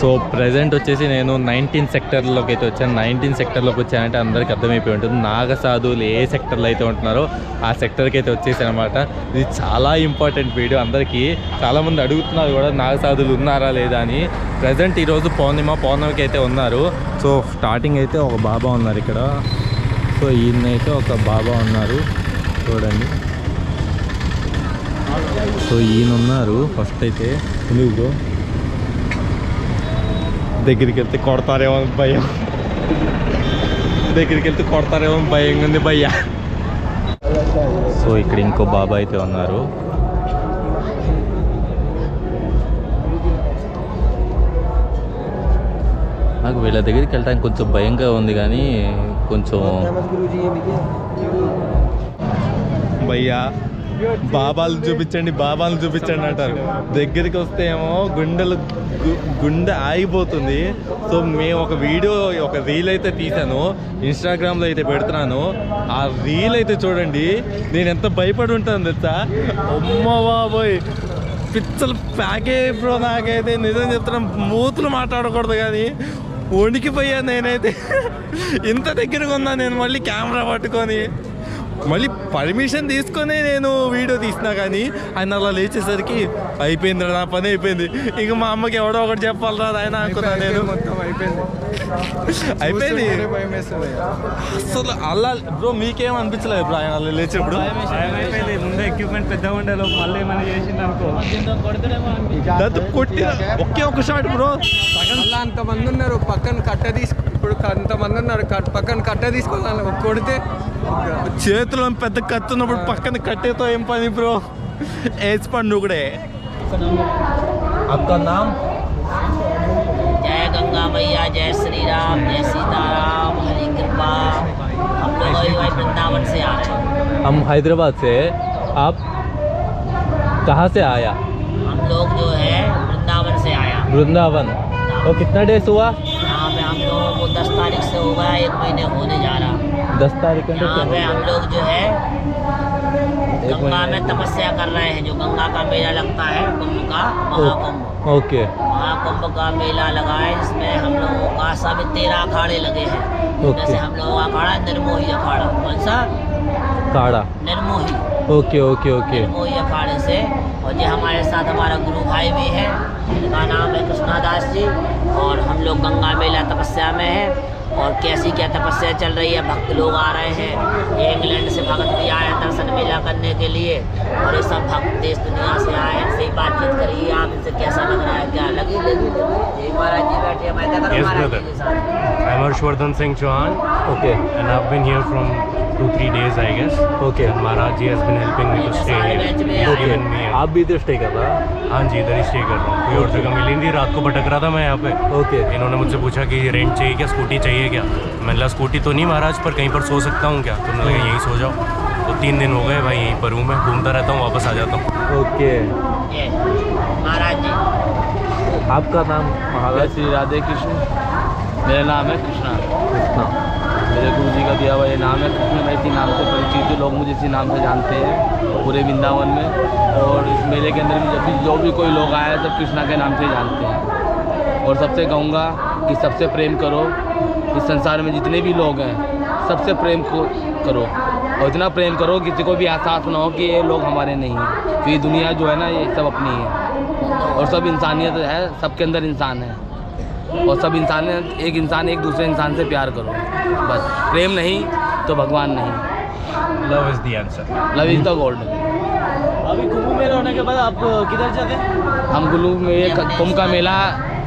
So present వచ్చేసి నేను nineteen సెక్టర్లోకి అయితే వచ్చాను. నైన్టీన్ సెక్టర్లోకి వచ్చానంటే అందరికీ అర్థమైపోయి ఉంటుంది. నాగసాధువులు ఏ సెక్టర్లో అయితే ఉంటున్నారో ఆ సెక్టర్కి అయితే వచ్చేసాను అనమాట ఇది చాలా ఇంపార్టెంట్ వీడియో అందరికీ చాలామంది అడుగుతున్నారు కూడా నాగసాధువులు ఉన్నారా లేదా అని. ప్రజెంట్ ఈరోజు పౌర్ణిమ పౌర్ణమికి అయితే ఉన్నారు. సో స్టార్టింగ్ అయితే ఒక బాబా ఉన్నారు ఇక్కడ. సో ఈయన అయితే ఒక బాబా ఉన్నారు. చూడండి. సో ఈయన ఉన్నారు ఫస్ట్ అయితే ఎందుకు దగ్గరికి వెళ్తే కొడతారేమో భయం. దగ్గరికి వెళ్తే కొడతారేమో భయంగా ఉంది భయ్య. సో ఇక్కడ ఇంకో బాబా అయితే ఉన్నారు. నాకు వీళ్ళ దగ్గరికి వెళ్ళడానికి కొంచెం భయంగా ఉంది కానీ కొంచెం భయ్యా బాబాలు చూపించండి బాబాలు చూపించండి అంటారు. దగ్గరికి వస్తే ఏమో గుండెలు గుండె ఆగిపోతుంది. సో మేము ఒక వీడియో ఒక రీల్ అయితే తీసాను ఇన్స్టాగ్రామ్లో అయితే పెడుతున్నాను. ఆ రీల్ అయితే చూడండి నేను ఎంత భయపడి ఉంటాను తెలుసా? అమ్మ బాబోయ్ పిచ్చలు ప్యాకే బ్రో నాకైతే. నిజం చెప్తున్నాం మూతులు మాట్లాడకూడదు కానీ వణికిపోయాను నేనైతే. ఇంత దగ్గరగా ఉన్నా నేను మళ్ళీ కెమెరా పట్టుకొని. మళ్ళీ పర్మిషన్ తీసుకొని నేను వీడియో తీసినా కానీ ఆయన అలా లేచేసరికి అయిపోయింది నా పని అయిపోయింది. ఇంక మా అమ్మకి ఎవడో ఒకటి చెప్పాలరా ఆయన అనుకున్నా నేను. మొత్తం అయిపోయింది అయిపోయింది చూస్తుంటేనే భయం వేస్తుంది అసలు అలా బ్రో మీకేం అనిపించలేదు బ్రో ఆయన అలా లేచినప్పుడు అయిపోయింది ముందే ఎక్విప్మెంట్ పెద్దగా ఉండే లోపు మళ్ళీ ఏమైనా చేసింది అనుకో దాంతో కొట్టిన ఒకే ఒక షాట్ బ్రో మళ్ళీ అంతమంది ఉన్నారు పక్కన కట్ట తీసుకు ఇప్పుడు అంతమంది ఉన్నారు కట్- పక్కన కట్ట తీసుకోవాలి కొడితే చేతిలో పెద్ద కత్తి ఉన్నప్పుడు పక్కన కట్టేతో ఏం పని బ్రో ఏజ్ పండు కూడా आपका नाम गंगा मैया जय श्री राम जय सीताराम हरी कृपा। हम लोग अभी भाई वृंदावन से आ रहे हैं। हम हैदराबाद से आप कहाँ से आया? हम लोग जो है वृंदावन से आया। वृंदावन। तो कितना डेज़ हुआ? यहाँ पे हम लोगों को दस तारीख से हो गया एक महीने होने जा रहा। दस तारीख यहाँ पे हम लोग जो है गंगा में तपस्या कर रहे हैं जो गंगा का मेला लगता है कुंभ का महाकुंभ। ओके महाकुंभ का मेला लगा है जिसमें हम लोगों का सब तेरह अखाड़े लगे हैं। ओके। जैसे हम लोगों का अखाड़ा निर्मोही अखाड़ा। कौन सा? Akhara Nirmohi. Okay okay okay Nirmohi अखाड़े से। और ये हमारे साथ हमारा गुरु भाई भी है। जिनका नाम है कृष्णा दास जी। और हम लोग गंगा मेला तपस्या में है। और कैसी क्या तपस्या चल रही है? भक्त लोग आ रहे हैं। ये इंग्लैंड से भगत भी आए हैं दर्शन मेला करने के लिए। और ये सब भक्त देश दुनिया से आए हैं। इनसे ही बातचीत करिए आप इनसे कैसा लग रहा है? क्या लगी लगी महाराज जी बैठे हमारे महाराज जी के साथ। I'm Harshvardhan Singh Chauhan. Okay and I've been here from two, three days I guess. Okay. And Maharaj ji has been helping me to stay here. He's okay given me a- आप भी इधर stay कर रहा हाँ? जी इधर ही stay कर रहा हूँ। कोई और जगह मिली नहीं? थी रात को भटक रहा था मैं यहाँ पे। ओके इन्होंने मुझसे पूछा कि रेंट चाहिए क्या? स्कूटी चाहिए क्या? मैंने कहा स्कूटी तो नहीं महाराज पर कहीं पर सो सकता हूँ क्या? तो उन्होंने कहा यहीं सो जाओ। तो तीन दिन हो गए भाई यहीं पर हूँ मैं। घूमता रहता हूँ वापस आ जाता हूँ। ओके महाराज जी। आपका नाम? महाराज श्री राधे कृष्ण मेरा नाम है कृष्णा। कृष्णा। मेरे गुरु जी का दिया हुआ ये नाम है कृष्ण। मैं इसी नाम से परिचित हूँ। लोग मुझे इसी नाम से जानते हैं पूरे वृंदावन में। और इस मेले के अंदर भी जब भी जो भी कोई लोग आए सब कृष्णा के नाम से जानते हैं। और सबसे कहूँगा कि सबसे प्रेम करो। इस संसार में जितने भी लोग हैं सबसे प्रेम को करो। और इतना प्रेम करो किसी को भी एहसास ना हो कि ये लोग हमारे नहीं हैं। तो ये दुनिया जो है ना ये सब अपनी है। और सब इंसानियत है सबके अंदर इंसान है। और सब इंसान एक इंसान एक दूसरे इंसान से प्यार करो। बस। प्रेम नहीं तो भगवान नहीं। Love is the answer love is the gold अभी कुंभ मेला होने के बाद आप किधर जाते हैं? हम गुलू में ये कुंभ का मेला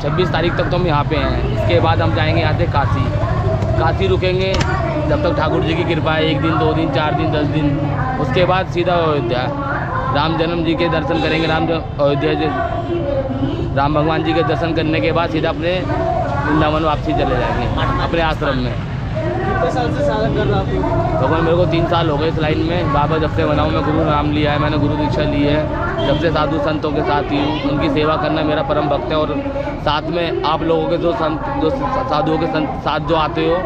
26 तारीख तक तो हम यहाँ पे हैं। इसके बाद हम जाएँगे यहाँ से काशी। काशी रुकेंगे जब तक ठाकुर जी की कृपा है एक दिन दो दिन चार दिन दस दिन। उसके बाद सीधा अयोध्या राम जन्म जी के दर्शन करेंगे राम अयोध्या जी राम भगवान जी के दर्शन करने के बाद सीधा अपने वृंदावन वापसी चले जाएँगे अपने आश्रम में। भगवान मेरे को तीन साल हो गए इस लाइन में। बाबा जब से बनाऊँ मैं गुरु नाम लिया है मैंने गुरु दीक्षा ली है। जब से साधु संतों के साथ ही हूँ उनकी सेवा करना मेरा परम भक्त है और साथ में आप लोगों के जो संत जो साधुओं के संत साथ जो आते हो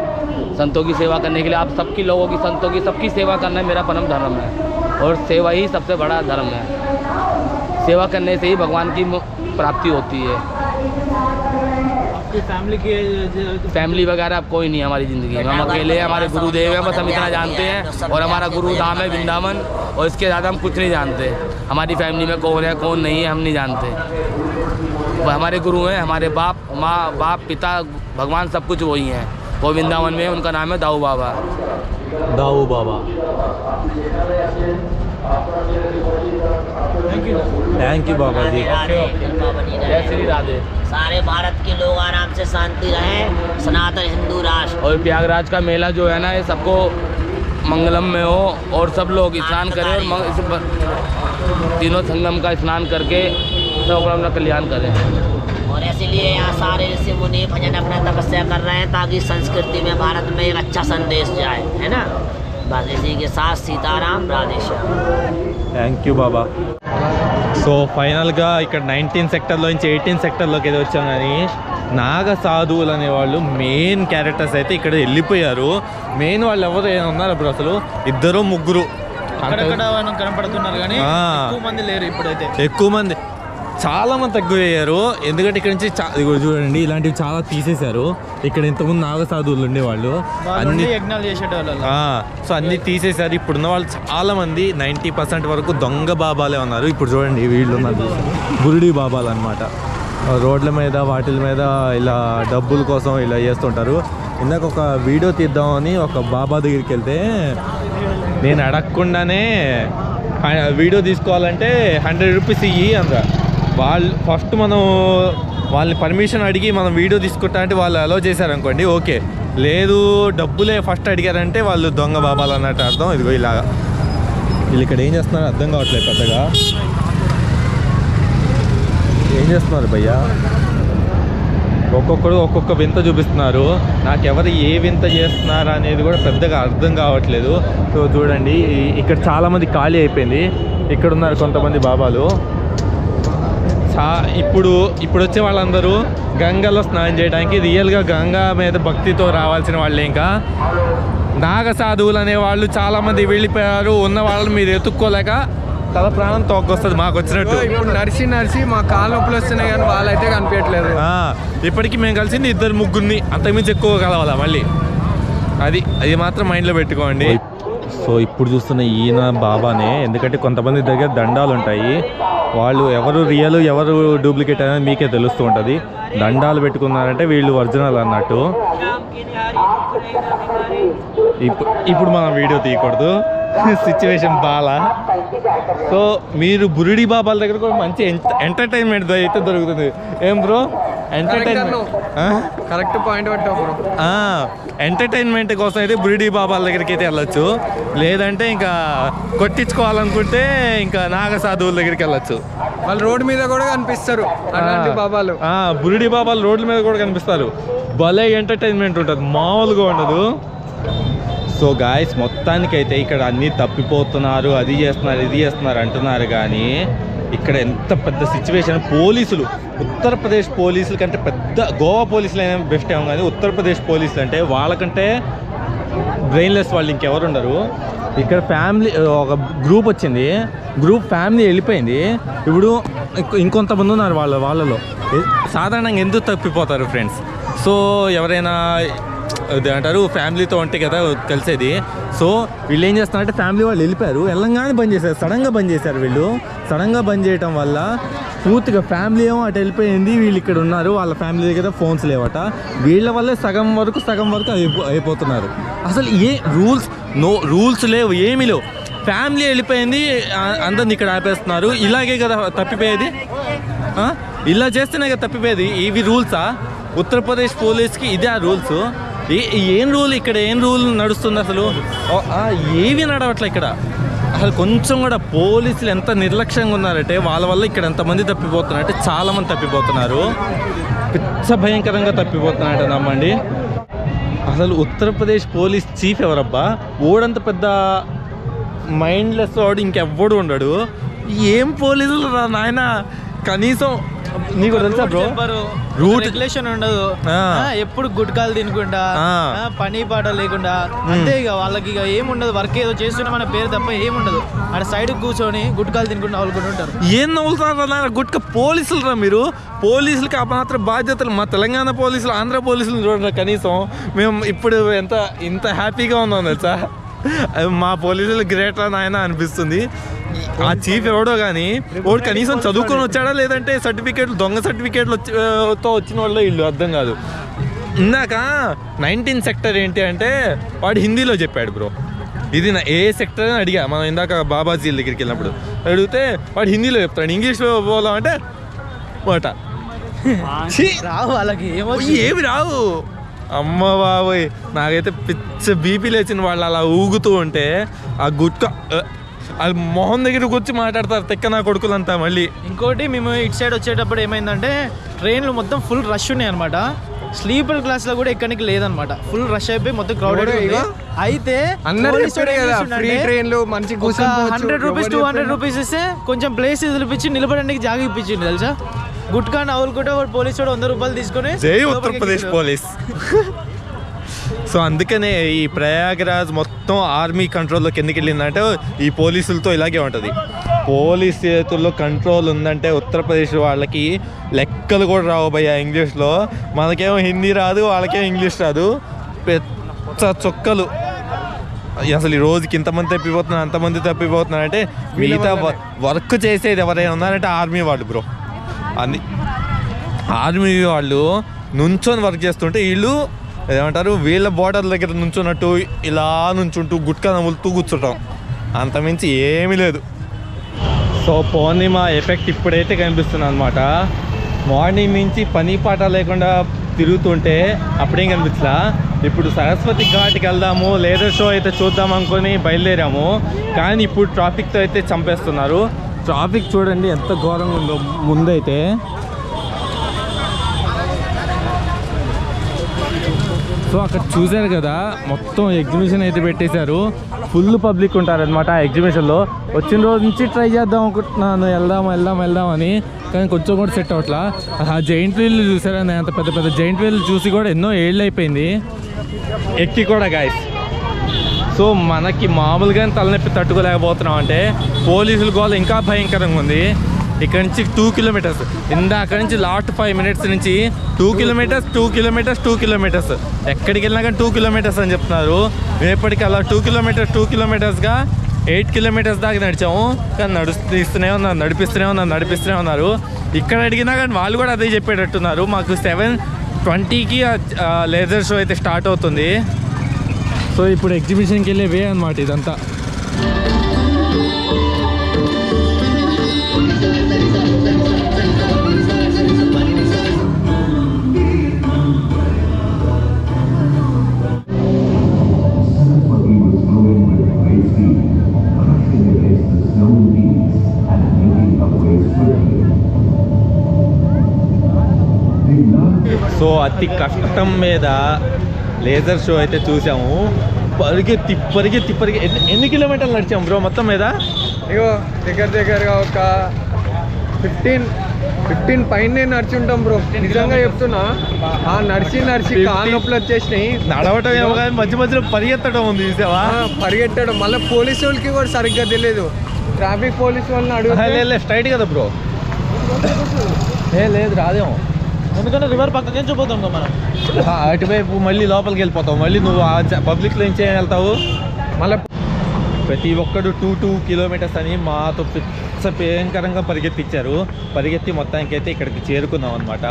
संतों की सेवा करने के लिए आप सबकी लोगों की संतों की सबकी सेवा करना मेरा परम धर्म है। और सेवा ही सबसे बड़ा धर्म है। सेवा करने से ही भगवान की प्राप्ति होती है। फैमिली की फैमिली वगैरह अब कोई नहीं है हमारी ज़िंदगी में। हम अकेले हैं हमारे गुरुदेव हैं बस हम इतना जानते हैं। और हमारा गुरु धाम है वृंदावन और इसके ज़्यादा हम कुछ नहीं जानते। हमारी फैमिली में कौन है कौन नहीं है हम नहीं जानते। वो हमारे गुरु हैं हमारे बाप माँ बाप पिता भगवान सब कुछ वही हैं। वो वृंदावन में है, उनका नाम है दाऊ बाबा। दाऊ बाबा। थैंक यू बाबा जी। जय श्री राधे। सारे भारत के लोग आराम से शांति रहें सनातन हिंदू राष्ट्र। और प्रयागराज का मेला जो है ना ये सबको मंगलम में हो और सब लोग स्नान करें और तीनों संगम का स्नान करके सब अपना कल्याण करें। और इसीलिए सारे ऋषि मुनि भजन अपना तपस्या कर रहे हैं ताकि संस्कृति में भारत में एक अच्छा संदेश जाए है ना बस इसी के साथ Sitaram Radheshyam thank you Baba so ఫైనల్గా ఇక్కడ నైన్టీన్ సెక్టర్లో నుంచి ఎయిటీన్ సెక్టర్లోకి ఏదో వచ్చాం కానీ నాగ సాధువులు అనేవాళ్ళు మెయిన్ క్యారెక్టర్స్ అయితే ఇక్కడ వెళ్ళిపోయారు మెయిన్ వాళ్ళు ఎవరు ఏమైనా ఉన్నారు ఇప్పుడు అసలు ఇద్దరు ముగ్గురు అక్కడక్కడ కనపడుతున్నారు కానీ ఆ. ఎక్కువ మంది లేరు ఇప్పుడైతే ఎక్కువ మంది చాలా మంది తగ్గిపోయారు ఎందుకంటే ఇక్కడ నుంచి ఇదిగో చూడండి ఇలాంటివి చాలా తీసేశారు. ఇక్కడ ఇంతకుముందు నాగ సాధువులు ఉండేవాళ్ళు. వాళ్ళు అన్ని యజ్ఞాలు సో అన్ని తీసేశారు. ఇప్పుడున్న వాళ్ళు చాలా మంది నైంటీ పర్సెంట్ వరకు దొంగ బాబాలే ఉన్నారు. ఇప్పుడు చూడండి వీళ్ళు ఉన్నారు. గురుడి బాబాలు అనమాట రోడ్ల మీద వాటిల మీద ఇలా డబ్బుల కోసం ఇలా చేస్తుంటారు. ఇందాక ఒక వీడియో తీద్దామని ఒక బాబా దగ్గరికి వెళ్తే నేను అడగకుండానే వీడియో తీసుకోవాలంటే హండ్రెడ్ రూపీస్ ఇయ్యి అంద. వాళ్ళు ఫస్ట్ మనం వాళ్ళని పర్మిషన్ అడిగి మనం వీడియో తీసుకుంటా అంటే వాళ్ళు అలో చేశారనుకోండి ఓకే లేదు డబ్బులే ఫస్ట్ అడిగారంటే వాళ్ళు దొంగ బాబాలు అన్నట్టు అర్థం. ఇదిగో ఇలాగా. వీళ్ళు ఇక్కడ ఏం చేస్తున్నారు? అర్థం కావట్లేదు పెద్దగా. ఏం చేస్తున్నారు భయ్యా? ఒక్కొక్కడు ఒక్కొక్క వింత చూపిస్తున్నారు. నాకు ఎవరు ఏ వింత చేస్తున్నారు అనేది కూడా పెద్దగా అర్థం కావట్లేదు. సో చూడండి ఇక్కడ చాలామంది ఖాళీ అయిపోయింది. ఇక్కడ ఉన్నారు కొంతమంది బాబాలు. చా ఇప్పుడు ఇప్పుడు వచ్చే వాళ్ళందరూ గంగలో స్నానం చేయడానికి రియల్గా గంగా మీద భక్తితో రావాల్సిన వాళ్ళే ఇంకా. నాగ సాధువులు అనే వాళ్ళు చాలామంది వెళ్ళిపోయారు ఉన్న వాళ్ళని మీరు ఎత్తుక్కోలేక తల ప్రాణం తోక్కొస్తుంది మాకు వచ్చినట్టు ఇప్పుడు నడిచి నడిచి మా కాళ్ళు నొప్పులు వస్తున్నాయి కానీ వాళ్ళైతే కనిపించట్లేదు. ఆ, ఇప్పటికీ మేము కలిసింది ఇద్దరు ముగ్గురిని అంతకుమించి ఎక్కువ కలవాలా మళ్ళీ? అది అది మాత్రం మైండ్లో పెట్టుకోండి. సో ఇప్పుడు చూస్తున్న ఈయన బాబానే ఎందుకంటే కొంతమంది దగ్గర దండాలు ఉంటాయి వాళ్ళు ఎవరు రియల్ ఎవరు డూప్లికేట్ అనేది మీకే తెలుస్తూ ఉంటుంది. దండాలు పెట్టుకున్నారంటే వీళ్ళు ఒరిజినల్ అన్నట్టు. ఇప్పుడు ఇప్పుడు మనం వీడియో తీయకూడదు. సిచ్యువేషన్ బాలా. సో మీరు బురిడి బాబాల దగ్గర కూడా మంచి ఎంటర్టైన్మెంట్ అయితే దొరుకుతుంది. ఏం bro entertainment correct point entertainment కోసం అయితే బురిడి బాబాల దగ్గరికి అయితే వెళ్ళొచ్చు. లేదంటే ఇంకా కొట్టించుకోవాలనుకుంటే ఇంకా నాగ సాధువుల దగ్గరికి వెళ్ళొచ్చు. వాళ్ళు రోడ్డు మీద కూడా కనిపిస్తారు. బాబాలు. బురిడి బాబాలు రోడ్ల మీద కూడా కనిపిస్తారు. భలే ఎంటర్టైన్మెంట్ ఉంటుంది. మామూలుగా ఉండదు. సో గాయస్ మొత్తానికైతే ఇక్కడ అన్నీ తప్పిపోతున్నారు అది చేస్తున్నారు ఇది చేస్తున్నారు అంటున్నారు కానీ ఇక్కడ ఎంత పెద్ద సిచ్యువేషన్ పోలీసులు. ఉత్తరప్రదేశ్ పోలీసుల కంటే పెద్ద గోవా పోలీసులు అయినా బెస్ట్ ఏమో కానీ ఉత్తరప్రదేశ్ పోలీసులు అంటే వాళ్ళకంటే బ్రెయిన్లెస్ వాళ్ళు ఇంకెవరు ఉండరు. ఇక్కడ ఫ్యామిలీ ఒక గ్రూప్ వచ్చింది. గ్రూప్ ఫ్యామిలీ వెళ్ళిపోయింది. ఇప్పుడు ఇంకొంతమంది ఉన్నారు వాళ్ళ వాళ్ళలో. సాధారణంగా ఎందుకు తప్పిపోతారు ఫ్రెండ్స్ సో ఎవరైనా అంటారు ఫ్యామిలీతో ఉంటే కదా కలిసేది. సో వీళ్ళు ఏం చేస్తున్నారంటే ఫ్యామిలీ వాళ్ళు వెళ్ళిపోయారు. వెళ్ళంగానే బంద్ చేశారు. సడన్గా బంద్ చేశారు వీళ్ళు. సడన్గా బంద్ చేయటం వల్ల పూర్తిగా ఫ్యామిలీ ఏమో అటు వెళ్ళిపోయింది. వీళ్ళు ఇక్కడ ఉన్నారు. వాళ్ళ ఫ్యామిలీ దగ్గర ఫోన్స్ లేవట. వీళ్ళ వల్లే సగం వరకు సగం వరకు అయిపోతున్నారు. అసలు ఏ రూల్స్ నో రూల్స్ లేవు. ఏమీ లేవు. ఫ్యామిలీ వెళ్ళిపోయింది. అందరిని ఇక్కడ ఆపేస్తున్నారు. ఇలాగే కదా తప్పిపోయేది. ఇలా చేస్తేనే కదా తప్పిపోయేది. ఇవి రూల్సా? ఉత్తరప్రదేశ్ పోలీస్కి ఇదే ఆ రూల్స్. ఏ ఏం రూల్ ఇక్కడ? ఏం రూల్ నడుస్తుంది అసలు? ఏవి నడవట్లే ఇక్కడ. అసలు కొంచెం కూడా పోలీసులు ఎంత నిర్లక్ష్యంగా ఉన్నారంటే వాళ్ళ వల్ల ఇక్కడ ఎంతమంది తప్పిపోతున్నారంటే అంటే చాలామంది తప్పిపోతున్నారు. పిచ్చ భయంకరంగా తప్పిపోతున్నారంట నమ్మండి. అసలు ఉత్తరప్రదేశ్ పోలీస్ చీఫ్ ఎవరబ్బా? ఓడంత పెద్ద మైండ్లెస్ వాడు ఇంకెవ్వడు ఉండడు. ఏం పోలీసులు రా నాయన? కనీసం నీకు తెలుసా బ్రో? రూట్ రెగ్యులేషన్ ఉండదు. ఎప్పుడు గుట్కాలు తినకుండా పని పాట లేకుండా. అంతే ఇక వాళ్ళకి ఇక ఏముండదు వర్క్ ఏదో చేస్తున్నాం పేరు తప్ప ఏముండదు అక్కడ సైడ్ కూర్చొని గుట్కాలు తినుకుంటూ వాళ్ళు ఉంటారు. ఏం నవ్వుతున్నారు గుట్క పోలీసులు రా మీరు. పోలీసులకి ఆ మాత్రం బాధ్యతలు. మా తెలంగాణ పోలీసులు ఆంధ్ర పోలీసులు చూడండి కనీసం. మేము ఇప్పుడు ఎంత ఇంత హ్యాపీగా ఉన్నాం తెలుసా? అది మా పోలీసులు గ్రేట్ రా నాయన అనిపిస్తుంది. ఆ చీఫ్ ఎవడో కానీ వాడు కనీసం చదువుకొని వచ్చాడా లేదంటే సర్టిఫికేట్లు దొంగ సర్టిఫికేట్లు వచ్చి ఆ, తో వచ్చిన వాళ్ళు ఇల్లు అర్థం కాదు. ఇందాక నైన్టీన్ సెక్టర్ ఏంటి అంటే వాడు హిందీలో చెప్పాడు బ్రో. ఇది నా ఏ సెక్టర్ అని అడిగా. మనం ఇందాక బాబాజీ దగ్గరికి వెళ్ళినప్పుడు. అడిగితే వాడు హిందీలో చెప్తాడు. ఇంగ్లీష్లో పోదాం అంటే మాట! రావు వాళ్ళకి ఏమో రావు? అమ్మ బాబోయ్ నాకైతే పిచ్చ బీపీ లేచిన వాళ్ళు అలా ఊగుతూ ఉంటే ఆ గుట్క అది మొహం దగ్గరకు వచ్చి మాట్లాడతారు తెక్క నా కొడుకులంతా మళ్ళీ. ఇంకోటి మేము ఇటు సైడ్ వచ్చేటప్పుడు ఏమైందంటే ట్రైన్లు మొత్తం ఫుల్ రష్ ఉన్నాయి అనమాట స్లీపర్ క్లాస్లో కూడా ఎక్కడికి లేదనమాట ఫుల్ రష్ అయిపోయి మొత్తం క్రౌడెడ్? అయితే hundred rupees two hundred rupees ఇస్తే కొంచెం ప్లేస్ పిలిపించి నిలబడడానికి జాగ ఇప్పించింది తెలుసా? గుట్కా నవ్వులు కూడా పోలీసు వాడు వంద రూపాయలు తీసుకొని జై ఉత్తరప్రదేశ్. పోలీస్. సో అందుకనే ఈ ప్రయాగరాజ్ మొత్తం ఆర్మీ కంట్రోల్లోకి ఎందుకు వెళ్ళిందంటే ఈ పోలీసులతో ఇలాగే ఉంటుంది. పోలీస్ చేతుల్లో కంట్రోల్ ఉందంటే ఉత్తరప్రదేశ్ వాళ్ళకి లెక్కలు కూడా రావు భయ్య ఇంగ్లీష్లో. మనకేమో హిందీ రాదు వాళ్ళకేమో ఇంగ్లీష్ రాదు. పెద్ద చొక్కలు. అసలు ఈ రోజుకి ఇంతమంది తప్పిపోతున్నారు అంతమంది తప్పిపోతున్నారు అంటే మిగతా వర్క్ చేసేది ఎవరైనా ఉన్నారంటే ఆర్మీ వాళ్ళు బ్రో. అని ఆర్మీ వాళ్ళు నుంచొని వర్క్ చేస్తుంటే వీళ్ళు ఏమంటారు వీళ్ళ బోర్డర్ దగ్గర నుంచున్నట్టు ఇలా నుంచుంటూ గుట్కా నవ్వులుతూ కూర్చుంటాం. అంతమించి ఏమీ లేదు. సో పౌర్ణిమ ఎఫెక్ట్ ఇప్పుడైతే కనిపిస్తుంది అనమాట మార్నింగ్ నుంచి పని పాట లేకుండా తిరుగుతుంటే అప్పుడేం కనిపించలా? ఇప్పుడు సరస్వతి ఘాట్కి వెళ్దాము లేదర్ షో అయితే చూద్దాం అనుకొని బయలుదేరాము. కానీ ఇప్పుడు ట్రాఫిక్తో అయితే చంపేస్తున్నారు. ట్రాఫిక్ చూడండి ఎంత ఘోరంగా ఉందో ముందైతే. సో అక్కడ చూశారు కదా మొత్తం ఎగ్జిబిషన్ అయితే పెట్టేశారు. ఫుల్ పబ్లిక్ ఉంటారనమాట ఆ ఎగ్జిబిషన్లో వచ్చిన రోజు నుంచి ట్రై చేద్దాం అనుకుంటున్నాను వెళ్దాం వెళ్దాం వెళ్దాం అని. కానీ కొంచెం కూడా సెట్ అవట్లా ఆ జైంట్ వీల్ చూసారని అంత పెద్ద పెద్ద జైంట్ వీల్ చూసి కూడా ఎన్నో ఏళ్ళు అయిపోయింది. ఎక్కి కూడా గాయస్ సో మనకి మామూలుగా తలనొప్పి తట్టుకోలేకపోతున్నాం అంటే పోలీసుల గోల ఇంకా భయంకరంగా ఉంది. ఇక్కడ నుంచి టూ కిలోమీటర్స్ ఇందాక నుంచి లాస్ట్ ఫైవ్ మినిట్స్ నుంచి two kilometres two kilometres two kilometres ఎక్కడికి వెళ్ళినా కానీ టూ కిలోమీటర్స్ అని చెప్తున్నారు. రేపటికి అలా టూ కిలోమీటర్స్ టూ కిలోమీటర్స్గా ఎయిట్ కిలోమీటర్స్ దాకా నడిచాము. కానీ నడుస్తూ ఇస్తూనే ఉన్నారు నడిపిస్తూనే ఉన్నారు నడిపిస్తూనే ఉన్నారు. ఇక్కడ అడిగినా కానీ వాళ్ళు కూడా అదే చెప్పేటట్టున్నారు. మాకు సెవెన్ ట్వంటీకి లేజర్ షో అయితే స్టార్ట్ అవుతుంది. సో ఇప్పుడు ఎగ్జిబిషన్కి వెళ్ళే వే అనమాట ఇదంతా. సో అతి కష్టం మీద లేజర్ షో అయితే చూసాము. పరిగెత్తి పరిగెత్తి పరిగెత్తి ఎన్ని- కిలోమీటర్లు నడిచాము బ్రో మొత్తం మీద? ఇగో దగ్గర దగ్గరగా ఒక ఫిఫ్టీన్ ఫిఫ్టీన్ పైన నడిచి ఉంటాం బ్రో. నిజంగా చెప్తున్నా. ఆ నడిచి నడిచి కాళ్ళ నొప్పులు వచ్చేసినాయి. నడవటం ఏమో కానీ మధ్య మధ్యలో పరిగెత్తడం ఉంది చూసావా? ఆ, పరిగెట్టాడు మళ్ళీ పోలీసు వాళ్ళకి కూడా సరిగ్గా తెలియదు. ట్రాఫిక్ పోలీస్ వాళ్ళని అడుగుతే స్ట్రైట్ కదా బ్రో. ఏ లేదు రాదేమో. ఎందుకంటే రివర్ పక్కకి చూపోతాం కదా మనం? అటువైపు మళ్ళీ లోపలికి వెళ్ళిపోతావు. మళ్ళీ నువ్వు పబ్లిక్లో నుంచి ఏం వెళ్తావు. మళ్ళీ ప్రతి ఒక్కడు టూ టూ కిలోమీటర్స్ అని మాతో పిచ్చ భయంకరంగా పరిగెత్తించారు పరిగెత్తి మొత్తానికి అయితే ఇక్కడికి చేరుకున్నాం అనమాట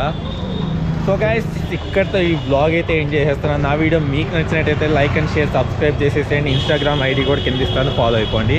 సో గాయస్ ఇక్కడితో ఈ బ్లాగ్ అయితే ఏం చేసేస్తున్నాను. నా వీడియో మీకు నచ్చినట్టయితే లైక్ అండ్ షేర్ సబ్స్క్రైబ్ చేసేసేయండి. ఇన్స్టాగ్రామ్ ఐడి కూడా కింద ఇస్తాను. ఫాలో అయిపోండి.